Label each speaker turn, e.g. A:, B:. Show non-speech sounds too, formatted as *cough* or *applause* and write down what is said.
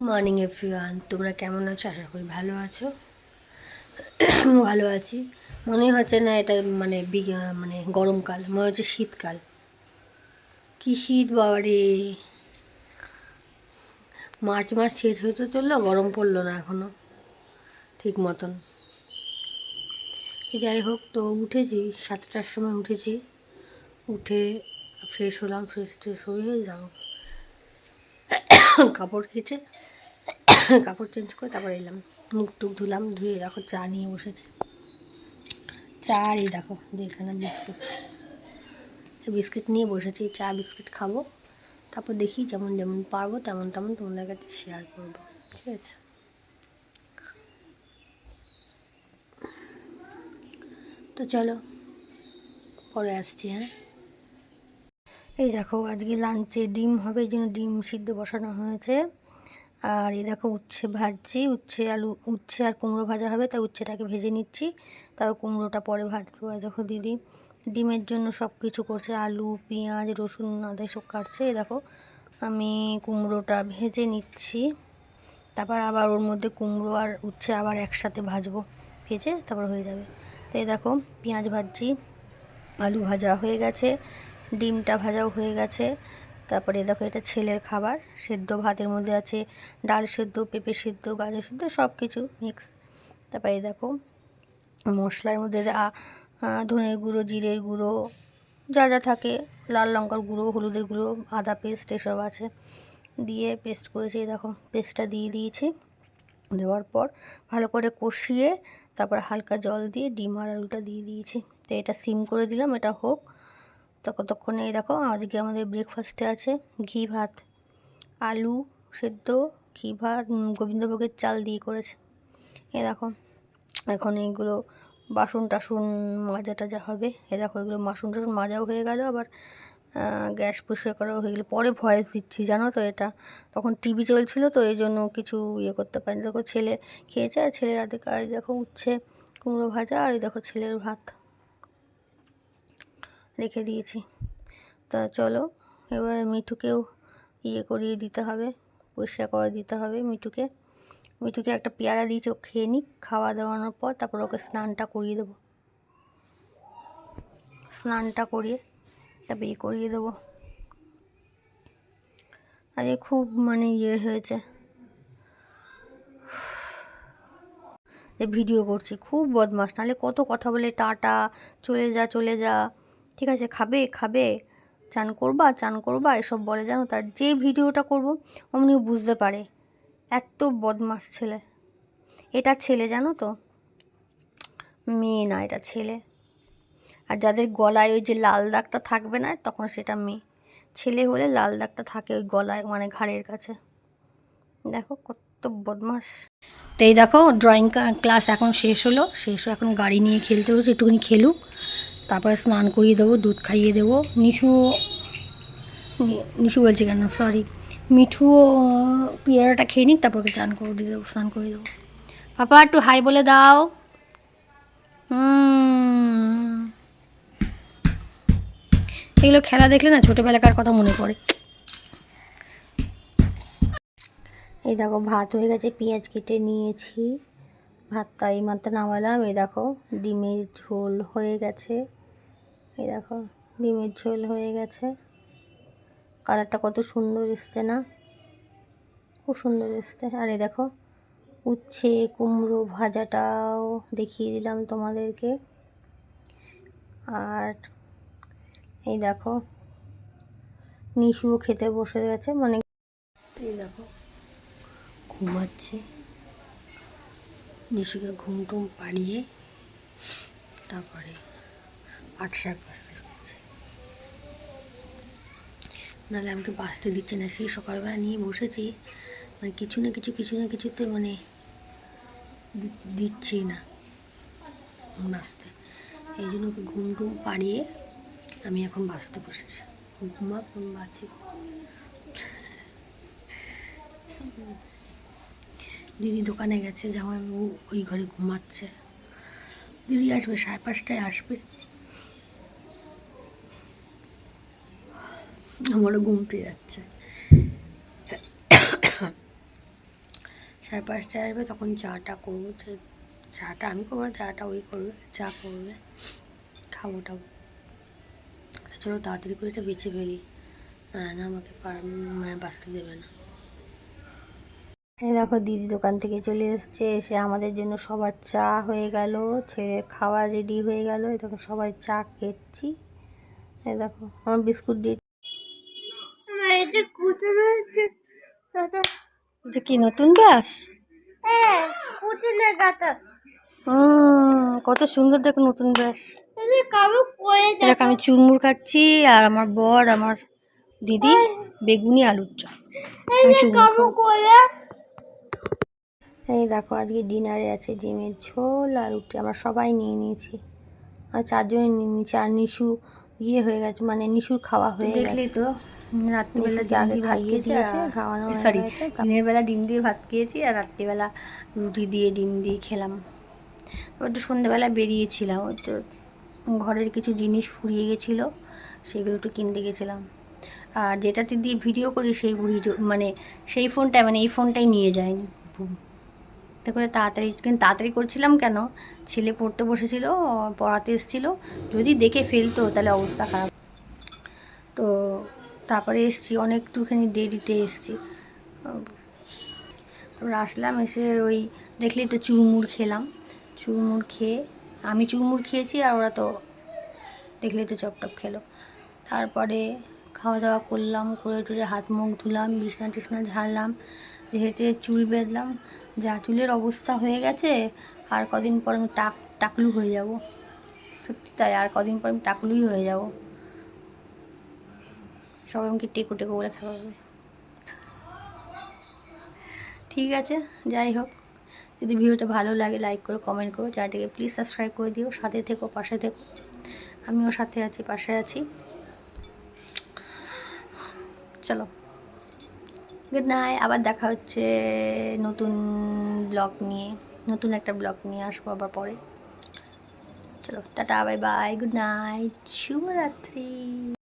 A: Morning everyone তোমরা কেমন আছো? আশা করি ভালো আছো। *clears throat* ভালো আছি। মনে হচ্ছে না এটা মানে মানে গরমকাল, মনে হচ্ছে শীতকাল। কি শীত বাবারে। মার্চ মাস শেষ হতে চলল, গরম পড়ল না এখনও, ঠিক মতন। যাই হোক, তো উঠেছি, সাতটার সময় উঠেছি। উঠে ফ্রেশ হলাম ফ্রেশ ট্রেশ হয়ে যাও কাপড় কেচে, কাপড় চেঞ্জ করে তারপর এলাম। মুখ টুক ধুলাম, ধুয়ে দেখো চা নিয়ে বসেছে। চা আর এই দেখো, যেখানে বিস্কুট। বিস্কিট নিয়ে বসেছি, চা, বিস্কিট খাব। তারপর দেখি যেমন যেমন পারব, তেমন তেমন তোমাদের কাছে শেয়ার করব। ঠিক আছে? তো চলো, পরে আসছি হ্যাঁ? এই দেখো, আজকে লাঞ্চে ডিম হবে, এই জন্য ডিম সিদ্ধ বসানো হয়েছে। আর এই দেখো, উচ্ছে ভাজছি, উচ্ছে আলু, উচ্ছে আর কুমড়ো ভাজা হবে, তাই উচ্ছেটাকে ভেজে নিচ্ছি। তারপর কুমড়োটা পরে ভাজবো আর দেখো দিদি। ডিমের জন্য সব কিছু করছে, আলু, পেঁয়াজ, রসুন, আদা সব কাটছে, এই দেখো। আমি কুমড়োটা ভেজে নিচ্ছি। তারপর আবার ওর মধ্যে কুমড়ো আর উচ্ছে আবার একসাথে ভাজবো, ভেজে তারপর হয়ে যাবে। তো এই দেখো, পেঁয়াজ ভাজছি, আলু ভাজা হয়ে গেছে। ডিমটা ভাজাও হয়ে গেছে। তারপরে দেখো এটা ছেলের খাবার। সেদ্ধ ভাতের মধ্যে আছে ডাল সেদ্ধ, পেঁপে সেদ্ধ, গাজর সেদ্ধ সব কিছু মিক্স তারপরে দেখো মশলার মধ্যে ধনের গুঁড়ো, জিরের গুঁড়ো, যা যা থাকে, লাল লঙ্কার গুঁড়ো, হলুদের গুঁড়ো, আদা পেস্ট এসব আছে। দিয়ে পেস্ট করেছি দেখো পেস্টটা দিয়ে দিয়েছি। দেওয়ার পর ভালো করে কষিয়ে তারপর হালকা জল দিয়ে ডিম আর আলুটা দিয়ে দিয়েছি। তো এটা সিম করে দিলাম, এটা হোক। তো কতক্ষণে? এই দেখো, আজকে আমাদের ব্রেকফাস্টে আছে ঘি ভাত, আলু সেদ্ধ, ঘি ভাত গোবিন্দভোগের চাল দিয়ে করেছে। এ দেখো, এখন এইগুলো বাসন টাসন মাজা টাজা হবে। এ দেখো, এগুলো বাসন টাসন মাজাও হয়ে গেল, আবার গ্যাস পরিষ্কার করাও হয়ে গেলো। পরে ভয়েস দিচ্ছি, জানো তো এটা? তখন টিভি চলছিল, তো এই জন্য কিছু ইয়ে করতে পারিনি। দেখো, ছেলে খেয়েছে, আর ছেলের হাতে কাজ, দেখো, উচ্ছে, কুমড়ো ভাজা, আর এই দেখো, ছেলের ভাত। রেখে দিয়েছি। তা চলো, এবার মিঠুকেও ইয়ে করিয়ে দিতে হবে, পরিষ্কার করে দিতে হবে মিঠুকে। মিঠুকে একটা পেয়ারা দিয়েছি ও খেয়ে নিক, খাওয়া দাওয়ানোর পর তারপর ওকে স্নানটা করিয়ে দেবো। স্নানটা করিয়ে, তারপর ইয়ে করিয়ে দেবো। আরে খুব মানে ইয়ে হয়েছে। ভিডিও করছি, খুব বদমাস নাহলে কত কথা বলে, টাটা, চলে যা চলে যা। ঠিক আছে, খাবে খাবে, চান করবা চান করবা, এসব বলে জানো তার যে ভিডিওটা করব অমনি বুঝতে পারে। এত বদমাস ছেলে। এটা ছেলে জানো তো? মেয়ে না এটা ছেলে। আর যাদের গলায় ওই যে লাল দাগটা থাকবে না, তখন সেটা মেয়ে। ছেলে হলে লাল দাগটা থাকে ওই গলায় মানে ঘাড়ের কাছে। দেখো কত বদমাস তো এই দেখো ড্রয়িং ক্লাস এখন শেষ হলো। শেষ এখন গাড়ি নিয়ে খেলতে হচ্ছে, একটুখানি খেলুক। তারপরে স্নান করিয়ে দেবো, দুধ খাইয়ে দেবো। নিশু নিশু বলছে কেন? সরি মিঠুও পেয়ারাটা খেয়ে নিক, তারপর চান করে দিয়ে দেবো, স্নান করে দেবো। পাপা, একটু হাই বলে দাও। এগুলো খেলা দেখলে না ছোটোবেলাকার কথা মনে পড়ে। এই দেখো, ভাত হয়ে গেছে, পেঁয়াজ কেটে নিয়েছি। ভাতটা এই মাত্র নামালাম, এই দেখো, ডিমের ঝোল হয়ে গেছে। এই দেখো, ডিমের ঝোল হয়ে গেছে। কালারটা কত সুন্দর এসছে না? খুব সুন্দর এসছে। আর এই দেখো, উচ্ছে, কুমড়ো ভাজাটাও দেখিয়ে দিলাম তোমাদেরকে। আর এই দেখো, নিশুও খেতে বসে গেছে মানে এই দেখো, ঘুমাচ্ছে। নিশুকে ঘুম টুম পাড়িয়ে তারপরে আট শাক বাজতে হয়েছে নাহলে আমাকে বাঁচতে দিচ্ছে না, সেই সকালবেলা নিয়ে বসেছি। মানে কিছু না কিছু কিছু না কিছুতে মানে দিচ্ছেই না। বাঁচতে এই জন্য ওকে ঘুম টুম পাড়িয়ে আমি এখন বাঁচতে বসেছি। ঘুমা কোন বাঁচি। দিদি দোকানে গেছে, জামাইবাবু ওই ঘরে ঘুমাচ্ছে। দিদি আসবে, সাড়ে পাঁচটায় আসবে। আমারও ঘুম পেয়ে যাচ্ছে। সাড়ে পাঁচটায় আসবে, তখন চাটা করব। চাটা আমি করব না, চাটা ওই করবে, চা করবে, খাব টাবো। চলো তাড়াতাড়ি করে এটা বেছে ফেলি। না না, আমাকে মানে বাঁচতে দেবে না। এই দেখো দিদি দোকান থেকে চলে এসছে, এসে আমাদের জন্য সবার চা হয়ে গেল ছেলে খাবার রেডি হয়ে গেল। দেখো সবাই চা এই দেখো, আমার বিস্কুট দিয়ে এটা কি নতুন গ্যাস হুম কত সুন্দর দেখো নতুন ব্যাস দেখ। আমি চুরমুর খাচ্ছি আর আমার বর আমার দিদি বেগুনি আলুর চপ। এই দেখো আজকে ডিনারে আছে ডিমের ঝোল আর রুটি। আমরা সবাই নিয়ে নিয়েছি। আর চারজনে নিয়ে নিয়েছি। আর নিশু ইয়ে হয়ে গেছে মানে নিশুর খাওয়া হয়ে
B: দেখলি তো রাত্রিবেলা
A: আগে খাইয়ে দিয়েছে খাওয়ানো
B: সরি দিনের বেলা ডিম দিয়ে ভাত খেয়েছি আর রাত্রিবেলা রুটি দিয়ে ডিম দিয়ে খেলাম। তো সন্ধ্যেবেলা বেরিয়েছিলাম ওই তো ঘরের কিছু জিনিস ফুরিয়ে গেছিল সেগুলো একটু কিনতে গেছিলাম। আর যেটাতে দিয়ে ভিডিও করি সেই ভিডিও মানে সেই ফোনটাই মানে এই ফোনটাই নিয়ে যায়নি তো করে তাড়াতাড়ি, কিন্তু তাড়াতাড়ি করছিলাম কেন? ছেলে পড়তে বসেছিল, পড়াতে এসেছিল। যদি দেখে ফেলতো, তাহলে অবস্থা খারাপ। তো তারপরে এসছি অনেক একটুখানি দেরিতে এসছি। তারপর আসলাম, এসে ওই দেখলি তো চুরমুর খেলাম। চুরমুর খেয়ে, আমি চুরমুর খেয়েছি আর ওরা তো দেখলি তো চপটপ খেলো। তারপরে খাওয়া দাওয়া করলাম, করে টুরে হাত মুখ ধুলাম, বিছনা টিছনা ঝাড়লাম। হেঁটে চুল বেঁধলাম। যা চুলের অবস্থা হয়ে গেছে, আর কদিন পর আমি টাক, টাকলু হয়ে যাব। সত্যি তাই, আর কদিন পর আমি টাকলুই হয়ে যাব। সবাই আমাকে টেকো টেকো বলে খাওয়াবে। ঠিক আছে, যাই হোক। যদি ভিডিওটা ভালো লাগে লাইক করো কমেন্ট করো, চ্যানেলটিকে প্লিজ সাবস্ক্রাইব করে দিও। সাথে থেকো, পাশে থেকো। আমিও সাথে আছি, পাশে আছি। চলো। গুড নাইট আবার দেখা হচ্ছে নতুন ব্লগ নিয়ে, নতুন একটা ব্লগ নিয়ে আসব আবার পরে। চলো, tata bye bye good night শুভরাত্রি।